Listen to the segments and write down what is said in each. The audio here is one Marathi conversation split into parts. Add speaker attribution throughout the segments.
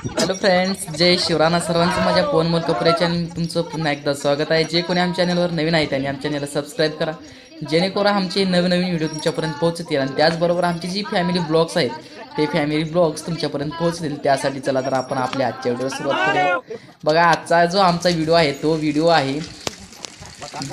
Speaker 1: हॅलो फ्रेंड्स जय शिवराना सर्वांचं माझ्या फोन मोल कपडे चॅनल तुमचं पुन्हा एकदा स्वागत आहे. जे कोणी आमच्या चॅनलवर नवीन आहे त्यांनी आमच्या चॅनलला सबस्क्राईब करा. जेणेकरून आमचे नवीन नवीन व्हिडिओ तुमच्यापर्यंत पोहोचतील आणि त्याचबरोबर आमची जी फॅमिली ब्लॉग्स आहेत ते फॅमिली ब्लॉग्स तुमच्यापर्यंत पोहोचतील. त्यासाठी चला तर आपण आपल्या आजच्या व्हिडिओ सुरुवात करूया. बघा आजचा जो आमचा व्हिडिओ आहे तो व्हिडिओ आहे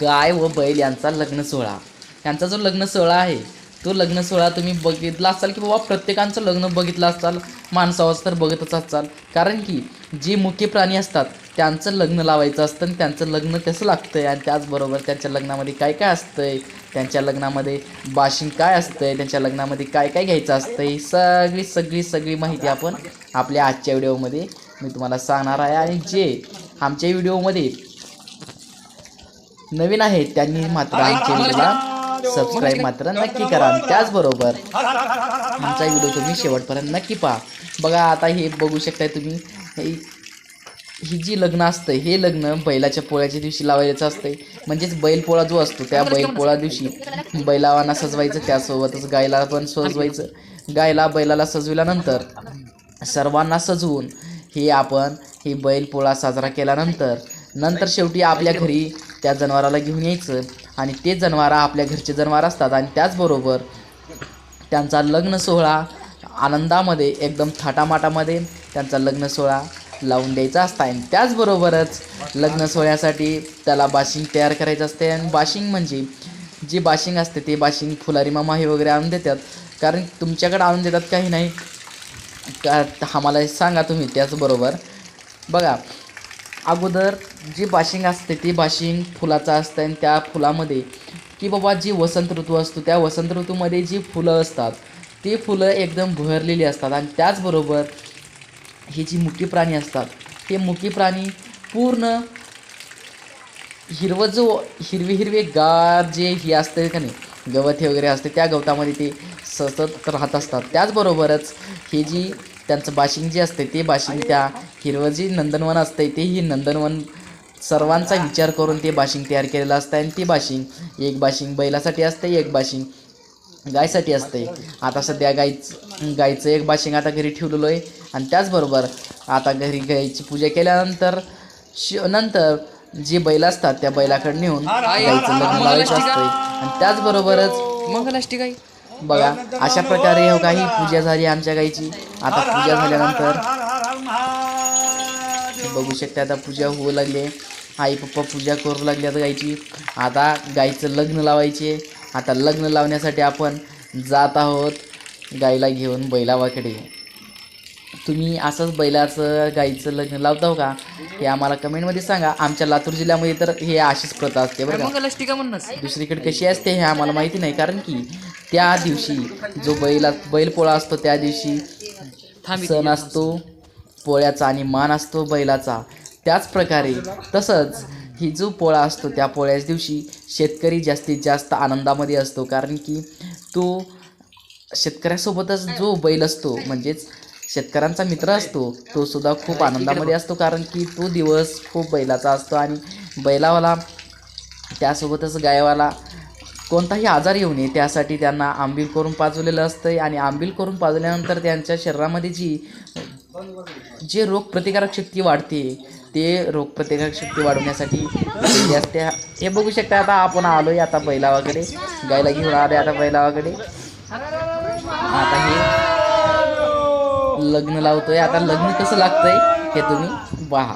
Speaker 1: गाय व बैल यांचा लग्न सोहळा. यांचा जो लग्न सोहळा आहे तो लग्न सोहळा तुम्ही बघितला असाल की बाबा प्रत्येकांचं लग्न बघितलं असाल माणसावर तर बघतच असाल. कारण की जे मुख्य प्राणी असतात त्यांचं लग्न लावायचं असतं आणि त्यांचं लग्न कसं लागतंय आणि त्याचबरोबर त्यांच्या लग्नामध्ये काय काय असतंय त्यांच्या लग्नामध्ये बाशिंग काय असतंय त्यांच्या लग्नामध्ये काय काय घ्यायचं असतं ही सगळी सगळी सगळी माहिती आपण आपल्या आजच्या व्हिडिओमध्ये मी तुम्हाला सांगणार आहे. आणि जे आमच्या व्हिडिओमध्ये नवीन आहेत त्यांनी मात्र आमच्या व्हिडिओला सबस्क्राईब मात्र नक्की करा. त्याचबरोबर आमचा व्हिडिओ तुम्ही शेवटपर्यंत नक्की पहा. बघा आता हे बघू शकताय तुम्ही. हे ही जी लग्न असतं हे लग्न बैलाच्या पोळ्याच्या दिवशी लावायचं असतंय. म्हणजेच बैलपोळा जो असतो त्या बैलपोळा दिवशी बैलावांना सजवायचं त्यासोबतच गायला पण सजवायचं. गायला बैलाला सजविल्यानंतर सर्वांना सजवून हे आपण ही बैलपोळा साजरा केल्यानंतर नंतर शेवटी आपल्या घरी त्या जनावराला घेऊन यायचं. आणि ते जनावरं आपल्या घरचे जनावर असतात आणि त्याचबरोबर त्यांचा लग्न सोहळा आनंदामध्ये एकदम थाटामाटामध्ये त्यांचा लग्न सोहळा लावून द्यायचा असता. आणि त्याचबरोबरच लग्न सोहळ्यासाठी त्याला बाशिंग तयार करायचं असते. आणि बाशिंग म्हणजे जी बाशिंग असते ते बाशिंग फुलारी मामा हे वगैरे आणून देतात. कारण तुमच्याकडे आणून देतात काही नाही. का आम्हाला सांगा तुम्ही त्याचबरोबर. बघा अगोदर जी बाशिंग असते ती बाशिंग फुलाचं असतं आणि त्या फुलामध्ये की बाबा जी वसंत ऋतू असतो त्या वसंत ऋतूमध्ये जी फुलं असतात ती फुलं एकदम बहरलेली असतात आणि त्याचबरोबर हे जी मुकी प्राणी असतात हे मुकी प्राणी पूर्ण हिरवं जो हिरवे हिरवे गार जे हे असते का नाही गवत हे वगैरे असते त्या गवतामध्ये ते सतत राहत असतात. त्याचबरोबरच हे जी त्यांचं बाशिंग जे असते ते बाशिंग त्या हिरवं जे नंदनवन असते ते ही नंदनवन सर्वांचा विचार करून ते बाशिंग तयार केलेलं असतं आणि ते बाशिंग एक बाशिंग बैलासाठी असते एक बाशिंग गायसाठी असते. आता सध्या गाईच गाईचं एक बाशिंग आता घरी ठेवलेलं आहे आणि त्याचबरोबर आता घरी गाईची पूजा केल्यानंतर श नंतर जे बैल असतात त्या बैलाकडे नेऊन गाईचं लग्न लावायचं असतं आणि त्याचबरोबरच
Speaker 2: मंगलाष्टी गाई.
Speaker 1: बघा अशा प्रकारे हो काही पूजा झाली आमच्या गाईची आता पूजा झाल्यानंतर बघू शकता आता पूजा होऊ लागली. आई पप्पा पूजा करू लागली आता गाईची. आता गाईचं लग्न लावायचे. आता लग्न लावण्यासाठी आपण जात आहोत गाईला घेऊन बैलावाकडे. तुम्ही असंच बैलाचं गाईचं लग्न लावता हो का? हे आम्हाला कमेंटमध्ये सांगा. आमच्या लातूर जिल्ह्यामध्ये तर हे अशीच प्रथा असते बरं का. दुसरीकडे कशी असते हे आम्हाला माहिती नाही. कारण की त्या दिवशी जो बैला बैलपोळा असतो त्या दिवशी सण असतो पोळ्याचा आणि मान असतो बैलाचा. त्याच प्रकारे तसंच ही जो पोळा असतो त्या पोळ्याच दिवशी शेतकरी जास्तीत जास्त आनंदामध्ये असतो. कारण की तो शेतकऱ्यासोबतच जो बैल असतो म्हणजेच शेतकऱ्यांचा मित्र असतो तो सुद्धा खूप आनंदामध्ये असतो. कारण की तो दिवस खूप बैलाचा असतो आणि बैलावाला त्यासोबतच गायवाला कोणताही आजार येऊ नये त्यासाठी त्यांना आंबील करून पाजवलेलं असतं आणि आंबील करून पाजवल्यानंतर त्यांच्या शरीरामध्ये जी जे रोगप्रतिकारक शक्ती वाढते ते रोगप्रतिकारक शक्ती वाढवण्यासाठी असते हे बघू शकता आता आपण आलोय आता बैलावाकडे गायला घेऊन आले आता बैलावाकडे आता हे लग्न लावतोय आता लग्न कसं लागतंय हे तुम्ही पहा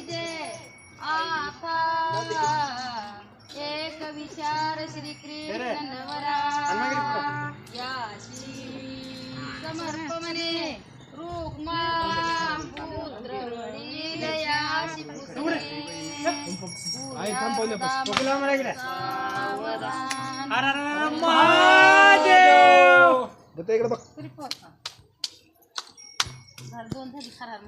Speaker 3: पुत्रे. सावधान. झालं, दोन झाली खराब